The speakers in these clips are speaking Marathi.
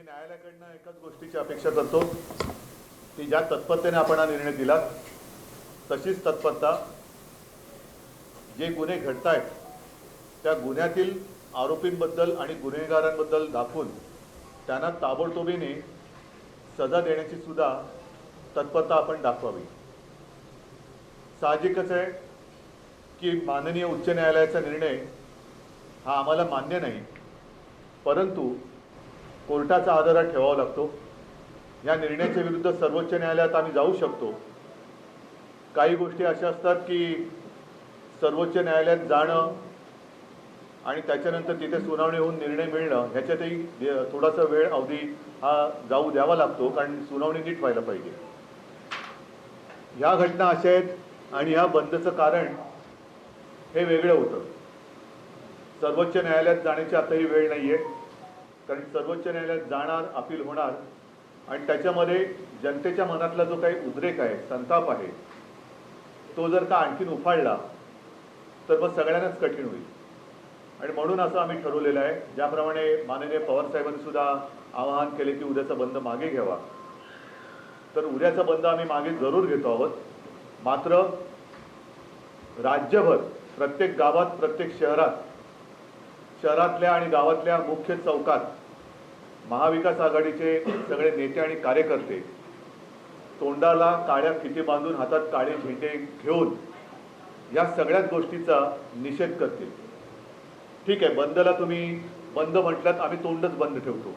मी न्यायालयाकडनं एकाच गोष्टीची अपेक्षा करतो की ज्या तत्परतेने आपण हा निर्णय दिला तशीच तत्परता जे गुन्हे घडत आहेत त्या गुन्ह्यातील आरोपींबद्दल आणि गुन्हेगारांबद्दल दाखवून त्यांना ताबडतोबीने सजा देण्याची सुद्धा तत्परता आपण दाखवावी. साहजिकच आहे की माननीय उच्च न्यायालयाचा निर्णय हा आम्हाला मान्य नाही परंतु कोर्टाचा आदरा ठेवावा लागतो. या निर्णयाच्या विरुद्ध सर्वोच्च न्यायालयात आम्ही जाऊ शकतो. काही गोष्टी अशा असतात की सर्वोच्च न्यायालयात जाणं आणि त्याच्यानंतर तिथे सुनावणी होऊन निर्णय मिळणं ह्याच्यातही थोडासा वेळ अवधी हा जाऊ द्यावा लागतो कारण सुनावणी नीट व्हायला पाहिजे. ह्या घटना अशा आहेत आणि ह्या बंदचं कारण हे वेगळं होतं. सर्वोच्च न्यायालयात जाण्याची आताही वेळ नाही आहे कारण सर्वोच्च न्यायालयात जाणार अपील होणार आणि त्याच्यामध्ये जनतेच्या मनातला जो काही उद्रेक आहे संताप आहे तो जर का आणखीन उफाळला तर मग सगळ्यांनाच कठीण होईल. आणि म्हणून असं आम्ही ठरवलेलं आहे ज्याप्रमाणे माननीय पवारसाहेबांनी सुद्धा आवाहन केले की उद्याचा बंद मागे घ्यावा. तर उद्याचा बंद आम्ही मागे जरूर घेतो आहोत. मात्र राज्यभर प्रत्येक गावात प्रत्येक शहरात शहरातल्या आणि गावातल्या मुख्य चौकात महाविकास आघाडीचे सगळे नेते आणि कार्यकर्ते तोंडाला काळ्या फिती बांधून हातात काळे झेंडे घेऊन या सगळ्याच गोष्टीचा निषेध करतील. ठीक आहे बंदला तुम्ही बंद म्हटलात आम्ही तोंडच बंद ठेवतो.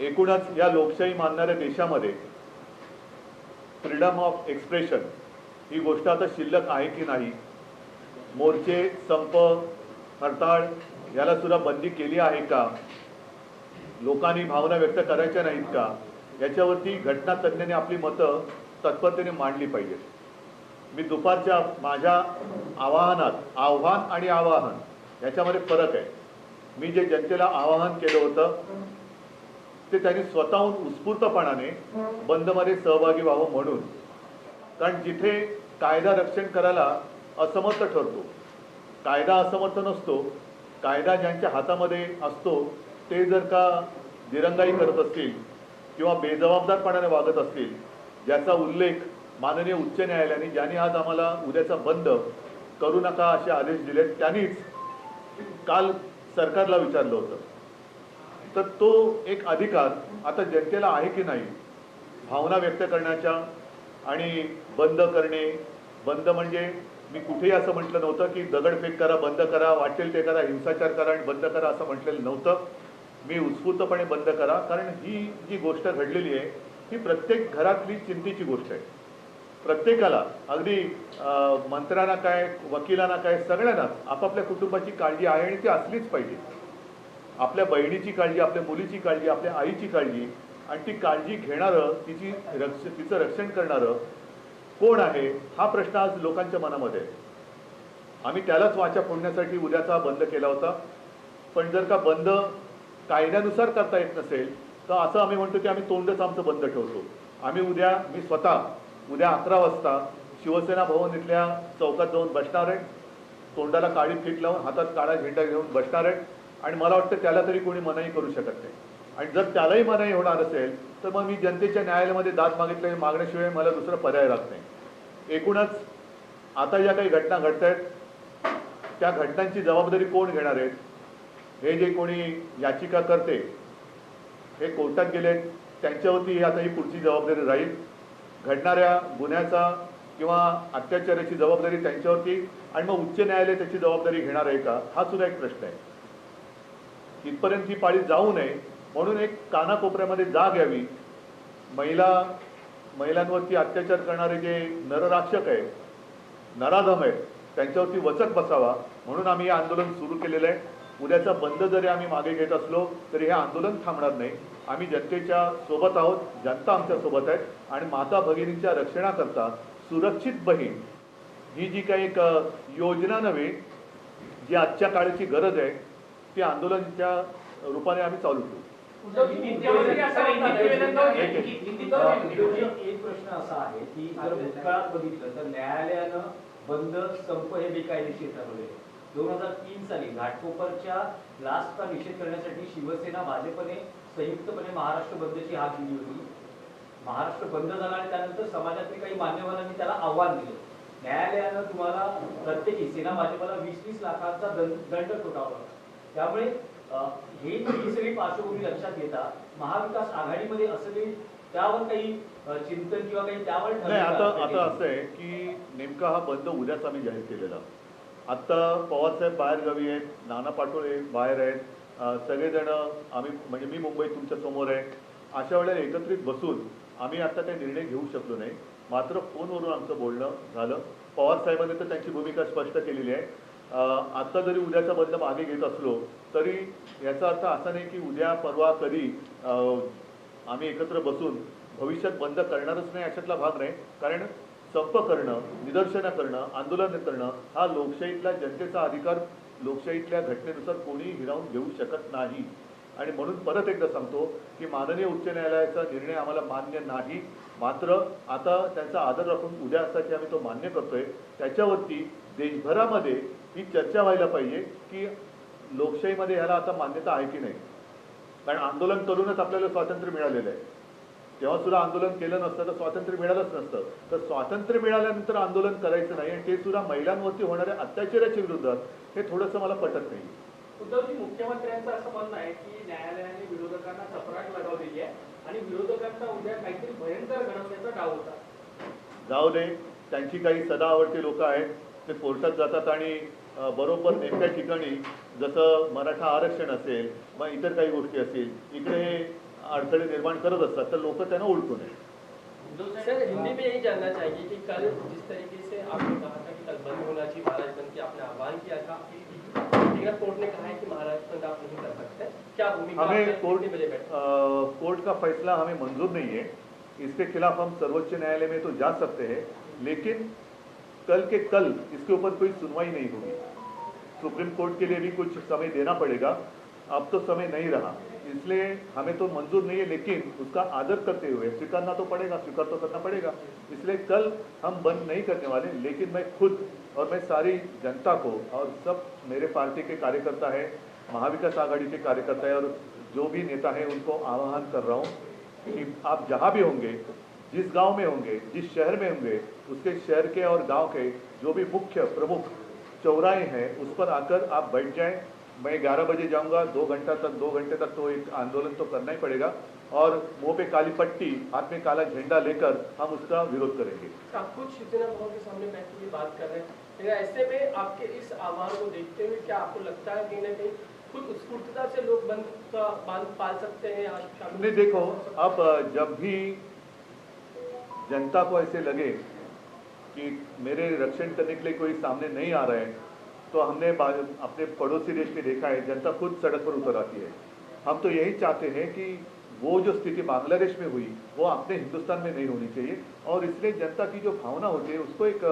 एकूणच या लोकशाही मानणाऱ्या देशामध्ये फ्रीडम ऑफ एक्सप्रेशन ही गोष्ट आता शिल्लक आहे की नाही मोर्चे संप हरताळ याला सुद्धा बंदी केली आहे का? लोकांनी भावना व्यक्त करायच्या नाहीत का? याच्यावरती घटना तज्ज्ञांनी आपली मतं तत्परतेने मांडली पाहिजेत. मी दुपारच्या माझ्या आवाहनात आव्हान आणि आवाहन याच्यामध्ये फरक आहे. मी जे जनतेला आवाहन केलं होतं ते त्यांनी स्वतःहून उत्स्फूर्तपणाने बंदमध्ये सहभागी व्हावं म्हणून. कारण जिथे कायदा रक्षण करायला असमर्थ ठरतो कायदा असमर्थ नसतो कायदा ज्यांच्या हातामध्ये असतो ते जर का दिरंगाई करत असतील किंवा बेजबाबदारपणाने वागत असतील ज्याचा उल्लेख माननीय उच्च न्यायालयाने ज्यांनी आज आम्हाला उद्याचा बंद करू नका असे आदेश दिलेत त्यांनीच काल सरकारला विचारलं होतं. तर तो एक अधिकार आता जनतेला आहे की नाही भावना व्यक्त करण्याच्या आणि बंद करणे बंद म्हणजे मी कुठेही असं म्हटलं नव्हतं की दगडफेक करा बंद करा वाटेल ते करा हिंसाचार करा आणि बंद करा असं म्हटलेलं नव्हतं. मी उत्स्फूर्तपणे बंद करा कारण ही जी गोष्ट घडलेली आहे ही प्रत्येक घरातली चिंतेची गोष्ट आहे. प्रत्येकाला अगदी मंत्र्यांना काय वकिलांना काय सगळ्यांना आपापल्या कुटुंबाची काळजी आहे आणि ती असलीच पाहिजे. आपल्या बहिणीची काळजी आपल्या मुलीची काळजी आपल्या आईची काळजी आणि ती काळजी घेणारं तिची रक्ष तिचं रक्षण करणारं कोण आहे हा प्रश्न आज लोकांच्या मनामध्ये आहे. आम्ही त्यालाच वाचा फोडण्यासाठी उद्याचा बंद केला होता. पण जर का बंद कायद्यानुसार करता येत नसेल तर असं आम्ही म्हणतो की आम्ही तोंडच आमचं बंद ठेवतो. आम्ही उद्या मी स्वतः उद्या अकरा वाजता शिवसेना भवन इथल्या चौकात जाऊन बसणार आहे. तोंडाला काळी फीट लावून हातात काळा झेंडा घेऊन बसणार आहे. आणि मला वाटतं त्याला तरी कोणी मनाई करू शकत नाही. आणि जर त्यालाही मनाई होणार असेल तर मग मी जनतेच्या न्यायालयामध्ये दाद मागितले मागण्याशिवाय मला दुसरा पर्याय राहत नाही. एकूणच आता ज्या काही घटना घडत आहेत त्या घटनांची जबाबदारी कोण घेणार आहेत हे जे कोणी याचिका करते हे कोर्टात गेले त्यांच्यावरती आता ही पुढची जबाबदारी राहील. घडणाऱ्या गुन्ह्याचा किंवा अत्याचाराची जबाबदारी त्यांच्यावरती आणि मग उच्च न्यायालय त्याची जबाबदारी घेणार आहे का? हा सुद्धा एक प्रश्न आहे. तिथपर्यंत ही पाळी जाऊ नये म्हणून एक कानाकोपऱ्यामध्ये जाग यावी. महिला महिलांवरती अत्याचार करणारे जे नरराक्षक आहेत नराधम आहेत त्यांच्यावरती वचक बसावा म्हणून आम्ही हे आंदोलन सुरू केलेलं आहे. उद्याचा बंद जरी आम्ही मागे घेत असलो तरी हे आंदोलन थांबणार नाही. आम्ही जनतेच्या सोबत आहोत जनता आमच्यासोबत आहे आणि माता भगिनींच्या रक्षणाकरता सुरक्षित बहीण ही जी काही एक योजना नव्हे जी आजच्या काळाची गरज आहे ती आंदोलनाच्या रूपाने आम्ही चालू ठेवू. एक प्रश्न असा आहे की जर भूतकाळात बघितलं तर न्यायालयानं बंद संप हे बेकायदेशीर ठरवले दोन हजार तीन साली घाटकोपरच्या ब्लास्टचा निषेध करण्यासाठी शिवसेना भाजपने संयुक्तपणे महाराष्ट्र बंदची हाक दिली होती. महाराष्ट्र बंद झाला आणि त्यानंतर समाजातील काही मान्यवरांनी त्याला आव्हान दिलं. न्यायालयानं तुम्हाला प्रत्येकी सेना भाजपला वीस वीस लाखांचा दंड ठोठावला. त्यामुळे हे ही सगळी पार्श्वभूमी लक्षात घेता. महाविकास आघाडीमध्ये असं काही त्यावर काही चिंतन किंवा काही त्यावर? आता आता असं आहे की नेमका हा बंद उद्याच आम्ही जाहीर केलेला. आत्ता पवारसाहेब बाहेर गावी आहेत नाना पाटोळे बाहेर आहेत सगळेजण आम्ही म्हणजे मी मुंबईत तुमच्यासमोर आहे. अशा वेळेला एकत्रित बसून आम्ही आता काही निर्णय घेऊ शकलो नाही. मात्र फोनवरून आमचं बोलणं झालं. पवारसाहेबांनी तर त्यांची भूमिका स्पष्ट केलेली आहे. आत्ता जरी उद्याचा बंद मागे घेत असलो तरी याचा अर्थ असा नाही की उद्या परवा कधी आम्ही एकत्र बसून भविष्यात बंद करणारच नाही अशातला भाग नाही. कारण संप करणं निदर्शनं करणं आंदोलन करणं हा लोकशाहीतला जनतेचा अधिकार लोकशाहीतल्या घटनेनुसार कोणीही हिरावून घेऊ शकत नाही. आणि म्हणून परत एकदा सांगतो की माननीय उच्च न्यायालयाचा निर्णय आम्हाला मान्य नाही. मात्र आता त्यांचा आदर राखून उद्या असताची आम्ही तो मान्य करतोय. त्याच्यावरती देशभरामध्ये ही चर्चा व्हायला पाहिजे की लोकशाहीमध्ये ह्याला आता मान्यता आहे की नाही. कारण आंदोलन करूनच आपल्याला स्वातंत्र्य मिळालेलं आहे. तेव्हा सुद्धा आंदोलन केलं नसतं तर स्वातंत्र्य मिळालंच नसतं. तर स्वातंत्र्य मिळाल्यानंतर आंदोलन करायचं नाही आणि ते सुद्धा महिलांवरती होणाऱ्या अत्याचाराच्या विरोधात हे थोडंसं मला पटत नाही. उद्धवजी मुख्यमंत्र्यांचं असं म्हणणं आहे की न्यायालयाने विरोधकांना चपराक लगावलेली आहे आणि विरोधकांचा उद्या काहीतरी भयंकर घडवण्याचा डाव होता. जाऊ दे त्यांची काही सदा आवडती लोक आहेत ते कोर्टात जातात आणि बरोबर नेमक्या ठिकाणी जसं मराठा आरक्षण असेल मग इतर काही गोष्टी असतील इकडे हे अडथळे निर्माण करत असतात तर लोक त्यांना ओळखू नये. सर हिंदी में यही जानना चाहिए कि कल जिस तरीके से आपने कहा था कि कल बंद होना चाहिए महाराज बंद की आपने आह्वान किया था कोर्ट ने कहा है कि महाराज आप नहीं कर सकते। क्या भूमिका हमें कोर्ट कोर्ट का फैसला हमें मंजूर नहीं है। इसके खिलाफ हम सर्वोच्च न्यायालय में तो जा सकते हैं लेकिन कल के कल इसके ऊपर कोई सुनवाई नहीं होगी। सुप्रीम कोर्ट के लिए भी कुछ समय देना पड़ेगा। अब तो समय नहीं रहा। इसलिए हमें तो मंजूर नहीं है, लेकिन उसका आदर करते हुए, स्वीकारना तो पड़ेगा, स्वीकार तो करना पड़ेगा। इसलिए कल हम बंद नहीं करने वाले, लेकिन मैं खुद और मैं सारी जनता को और सब मेरे पार्टी के कार्यकर्ता है, महाविकास आघाड़ी के कार्यकर्ता है और जो भी नेता है, उनको आह्वान कर रहा हूँ कि आप जहाँ भी होंगे, जिस गाँव में होंगे, जिस शहर में होंगे, उसके शहर के और गाँव के जो भी मुख्य प्रमुख चौराहे हैं, उस पर आकर आप बैठ जाएँ। मैं 11 बजे जाऊँगा दो घंटा तक दो घंटे तक तो एक आंदोलन तो करना ही पड़ेगा। और मुँह पे काली पट्टी हाथ में काला झंडा लेकर हम उसका विरोध करेंगे। आप खुद शिवसेना भवन के सामने बैठ के बात कर रहे हैं। ऐसे में आपके इस आह्वान को देखते हुए क्या आपको लगता है कहीं ना कहीं खुद से लोग बंद का बाँध पाल सकते हैं नहीं देखो अब जब भी जनता को ऐसे लगे कि मेरे रक्षण करने के लिए कोई सामने नहीं आ रहे है तो हमने अपने पड़ोसी देश में देखा है, जनता खुद सड़क पर उतर आती है। हम तो यही चाहते हैं कि वो जो स्थिति बांग्लादेश में हुई, वो अपने हिंदुस्तान में नहीं होनी चाहिए और इसलिए जनता की जो भावना होती है, उसको एक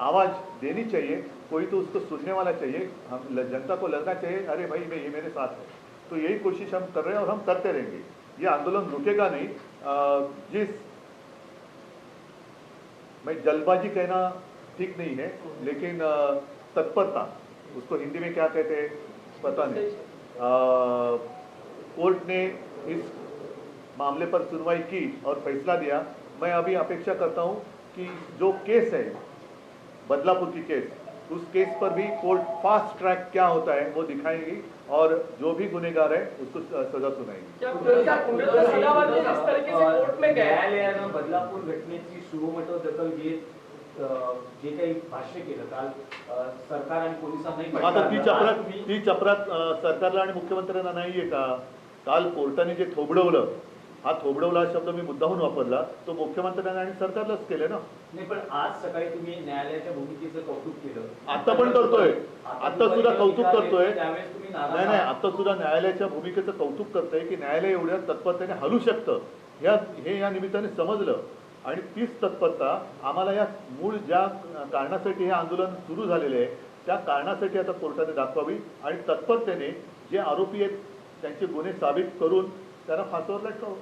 आवाज़ देनी चाहिए। कोई तो उसको सुनने वाला चाहिए। हम जनता को लगना चाहिए, अरे भाई, मैं, ये मेरे साथ है। तो यही कोशिश हम कर रहे हैं और हम करते रहेंगे। ये आंदोलन रुकेगा नहीं। जिस, मैं जल्दबाजी कहना ठीक नहीं है लेकिन तत्परता उसको हिंदी में क्या कहते हैं पता नहीं। कोर्ट ने इस मामले पर सुनवाई की और फैसला दिया। मैं अभी अपेक्षा करता हूँ कि जो केस है बदलापुर की केस उस केस पर भी कोर्ट फास्ट ट्रैक क्या होता है वो दिखाएँगी और जो भी गुनेगार है उसको सजा सुनाएँगी। सदावर्ती जिस तरीके से में बदलापूर दखल घेत अं, जे काही भाष्य केलं काल सरकार आणि पोलिसांनाही आता ती आज चपरात ती चपरात सरकारला आणि मुख्यमंत्र्यांना नाहीये का? काल कोर्टाने जे थोबडवलं हा थोबडवला हा शब्द मी मुद्दाहून वापरला तो मुख्यमंत्र्यांना आणि सरकारलाच केले ना? नाही पण आज सकाळी तुम्ही न्यायालयाच्या भूमिकेचं कौतुक केलं. आता पण करतोय. आता सुद्धा कौतुक करतोय. नाही नाही. आता सुद्धा न्यायालयाच्या भूमिकेचं कौतुक करतंय की न्यायालय एवढ्या तत्परतेने हलू शकतं. ह्या हे या निमित्ताने समजलं. आणि तीच तत्परता आम्हाला या मूळ ज्या कारणासाठी हे आंदोलन सुरू झालेले आहे त्या कारणासाठी आता कोर्टाने दाखवावी आणि तत्परतेने जे आरोपी आहेत त्यांचे गुन्हे साबित करून त्यांना फासावर लटकावं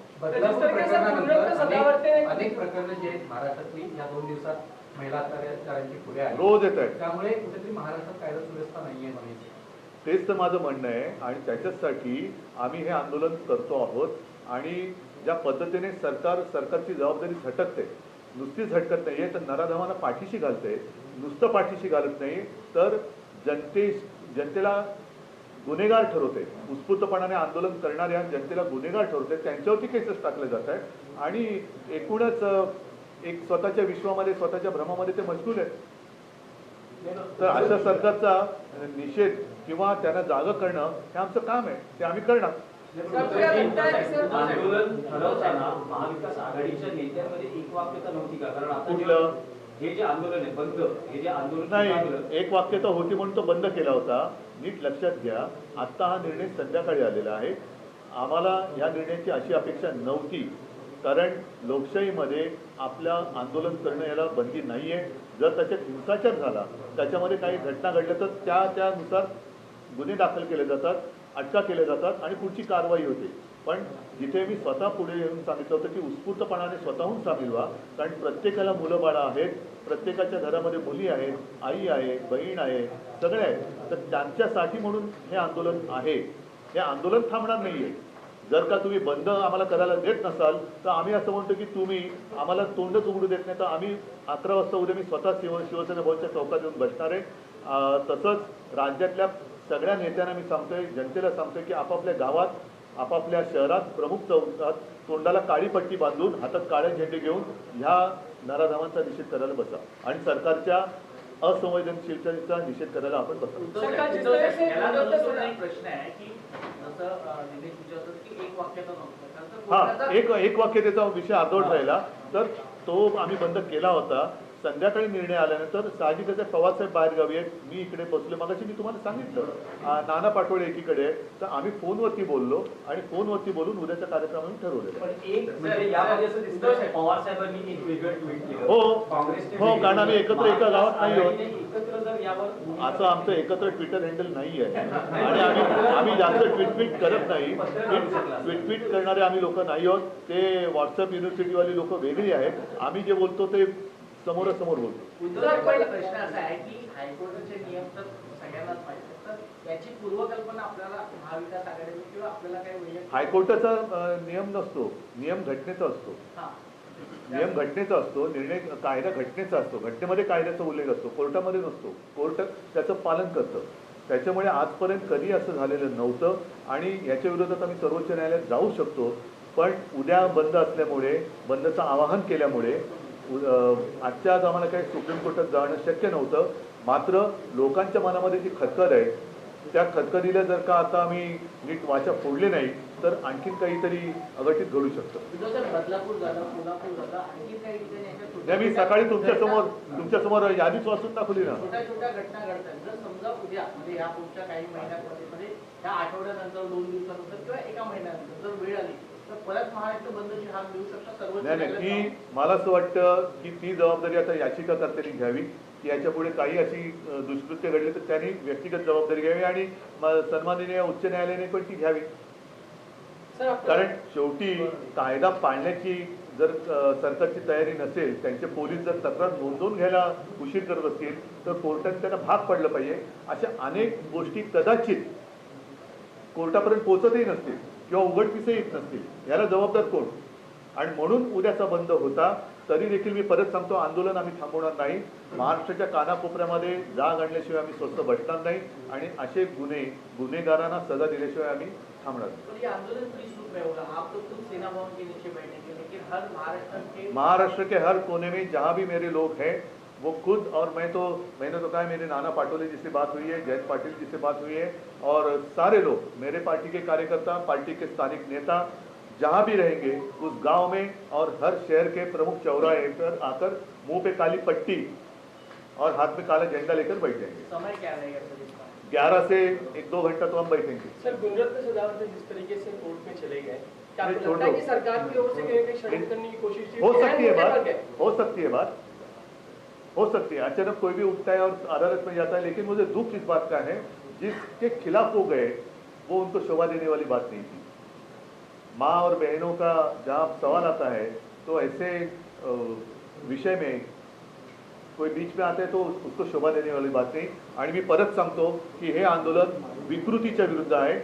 अनेक प्रकरणं जी आहेत महाराष्ट्रातली या दोन दिवसात महिला अत्याचारांची पुढे रोज येत आहेत. त्यामुळे कुठेतरी महाराष्ट्रात कायदा सुव्यवस्था नाहीये म्हणायची. तेच तर माझं म्हणणं आहे आणि त्याच्यासाठी आम्ही हे आंदोलन करतो आहोत आणि ज्या पद्धतीने सरकार सरकारची जबाबदारी झटकते नुसती झटकत नाही आहे तर नराधमाला पाठीशी घालते. नुसतं पाठीशी घालत नाही तर जनते जनतेला गुन्हेगार ठरवते. उत्स्फूर्तपणाने आंदोलन करणाऱ्या जनतेला गुन्हेगार ठरवते. त्यांच्यावरती केसेस टाकले जात आहेत. आणि एकूणच एक स्वतःच्या विश्वामध्ये स्वतःच्या भ्रमामध्ये ते मजबूल आहेत. तर अशा सरकारचा निषेध किंवा त्यांना जागं करणं हे आमचं काम आहे. ते आम्ही करणार. आंदोलन ठरवताना महाविकास आघाडीच्या नेत्यांमध्ये एक वाक्यता नव्हती का? कारण आता कुठलं? हे जे आंदोलन आहे बंद हे जे आंदोलन नाही एक वाक्यता होती म्हणून तो बंद केला होता. नीट लक्षात घ्या आत्ता हा निर्णय संध्याकाळी आलेला आहे. आम्हाला या निर्णयाची अशी अपेक्षा नव्हती. कारण लोकशाहीमध्ये आपल्या आंदोलन करणं याला बंदी नाही आहे जर त्याच्यात हिंसाचार झाला त्याच्यामध्ये काही घटना घडल्या तर त्या त्यानुसार गुन्हे दाखल केले जातात. अटका केल्या जातात आणि पुढची कारवाई होते. पण जिथे मी स्वतः पुढे येऊन सांगितलं होतं की उत्स्फूर्तपणाने स्वतःहून सामील व्हा कारण प्रत्येकाला मुलं बाळं आहेत प्रत्येकाच्या घरामध्ये मुली आहेत आई आहे बहीण आहे सगळे आहेत. तर त्यांच्यासाठी म्हणून हे आंदोलन आहे. हे आंदोलन थांबणार नाही आहे जर का तुम्ही बंद आम्हाला करायला देत नसाल तर आम्ही असं म्हणतो की तुम्ही आम्हाला तोंडच उघडू देत नाही. तर आम्ही अकरा वाजता उद्या मी स्वतः शिव शिवसेना भवनच्या चौकात येऊन बसणार आहे. तसंच राज्यातल्या सगळ्या नेत्यांना मी सांगतोय जनतेला सांगतोय की आपापल्या गावात आपापल्या शहरात प्रमुख चौकात तोंडाला काळी पट्टी बांधून हातात काळे झेंडे घेऊन ह्या नराधामांचा निषेध करायला बसा. आणि सरकारच्या असंवेदनशीलतेचा निषेध करायला आपण बसा. एक एक हा एक एक वाक्यतेचा विषय अर्धवट राहिला. तर तो आम्ही बंद केला होता. संध्याकाळी निर्णय आल्यानंतर साहजिकच पवारसाहेब बाहेरगावी आहेत. मी इकडे बसलो मगाशी मी तुम्हाला सांगितलं नाना पाटोळे एकीकडे तर आम्ही फोनवरती बोललो आणि फोनवरती बोलून उद्याच्या कार्यक्रमाने ठरवलेलं आहे. पण एक यामध्ये असं दिसतं की पवार साहेबांनी एक वेगळं ट्विट केलं. हो. काँग्रेसने हो, कारण आम्ही एकत्र एका गावात नाही आहोत. असं आमचं एकत्र ट्विटर हँडल नाही आहे. आणि आम्ही आम्ही जास्त ट्विट ट्विट करत नाही. ट्विट ट्विट करणारे आम्ही लोक नाही आहोत. ते व्हॉट्सअप युनिव्हर्सिटीवाली लोक वेगळी आहेत. आम्ही जे बोलतो ते समोरासमोर बोलतो. प्रश्न असा आहे की हायकोर्टाचे नियम तर सगळ्यांनाच माहिती आहेत. तर याची पूर्वकल्पना आपल्याला महाविकास आघाडीने किंवा आपल्याला काही वैयक्तिक हायकोर्टाचा नियम नसतो. नियम घटनेचा असतो. हा. नियम घटनेचा असतो निर्णय कायदा घटनेचा असतो. घटनेमध्ये कायद्याचा उल्लेख असतो कोर्टामध्ये नसतो. कोर्ट त्याचं पालन करतं. त्याच्यामुळे आजपर्यंत कधी असं झालेलं नव्हतं आणि याच्या विरोधात आम्ही सर्वोच्च न्यायालयात जाऊ शकतो. पण उद्या बंद असल्यामुळे बंदचं आवाहन केल्यामुळे आजच्या आज आम्हाला काही सुप्रीम कोर्टात जाणं शक्य नव्हतं. मात्र लोकांच्या मनामध्ये जी खतखत आहे त्या खतखतीला जर का आता आम्ही नीट वाचा फोडली नाही तर आणखीन काहीतरी अघटित घडू शकतं. मी सकाळी तुमच्यासमोर तुमच्यासमोर यादीच वाचून दाखवली ना. म्हणजे म्हणजे आठवड्यानंतर दोन दिवसानंतर किंवा एका महिन्यानंतर जर वेळ आली नाही नाही ती. मला असं वाटतं की ती जबाबदारी आता याचिकाकर्त्यांनी घ्यावी की याच्यापुढे काही अशी दुष्कृत्य घडली तर त्यांनी व्यक्तिगत जबाबदारी घ्यावी आणि सन्माननीय उच्च न्यायालयाने पण ती घ्यावी. कारण शेवटी कायदा पाळण्याची जर सरकारची तयारी नसेल त्यांचे पोलीस जर तक्रार नोंदवून घ्यायला उशीर करत असतील तर कोर्टाने त्यांना भाग पडलं पाहिजे. अशा अनेक गोष्टी कदाचित कोर्टापर्यंत पोहोचतही नसतील. किंवा उघडकीसही येत नसतील. याला जबाबदार कोण? आणि म्हणून उद्याचा बंद होता तरी देखील मी परत सांगतो आंदोलन आम्ही थांबवणार नाही. महाराष्ट्राच्या कानाकोपऱ्यामध्ये जाग आणल्याशिवाय आम्ही स्वस्त बसणार नाही आणि असे गुन्हे गुन्हेगारांना सजा दिल्याशिवाय आम्ही थांबणार नाही. महाराष्ट्र के हर कोने में जहाँ भी मेरे लोग हैं वो खुद और मैं तो मैंने तो कहा है, मेरे नाना पाटोले जिससे बात हुई है जयंत पाटिल जिससे बात हुई है और सारे लोग मेरे पार्टी के कार्यकर्ता पार्टी के स्थानिक नेता जहाँ भी रहेंगे उस गाँव में और हर शहर के प्रमुख चौराहे पर आकर मुँह पे काली पट्टी और हाथ में काला झंडा लेकर बैठ जाएँगे। समय क्या रहेगा ग्यारह से एक दो घंटा तो हम बैठेंगे। सर गुणरत्न सदावर्ते जिस तरीके से कोर्ट में चले गए है दो। कि सरकार की ओर से कहीं ना कहीं षड्यंत्र करने की कोशिश हो सकती है बात गए। हो सकती है बात। हो सकती है। अचानक कोई भी उठता है और अदालत में जाता है लेकिन मुझे दुख इस बात का है जिसके खिलाफ वो गए वो उनको शोभा देने वाली बात नहीं थी। माँ और बहनों का जहाँ सवाल आता है तो ऐसे विषय में कोई बीच में आता है तो उसको शोभा देने वाली बात नहीं। आणि मी परत सांगतो की हे आंदोलन विकृतीच्या विरुद्ध आहे।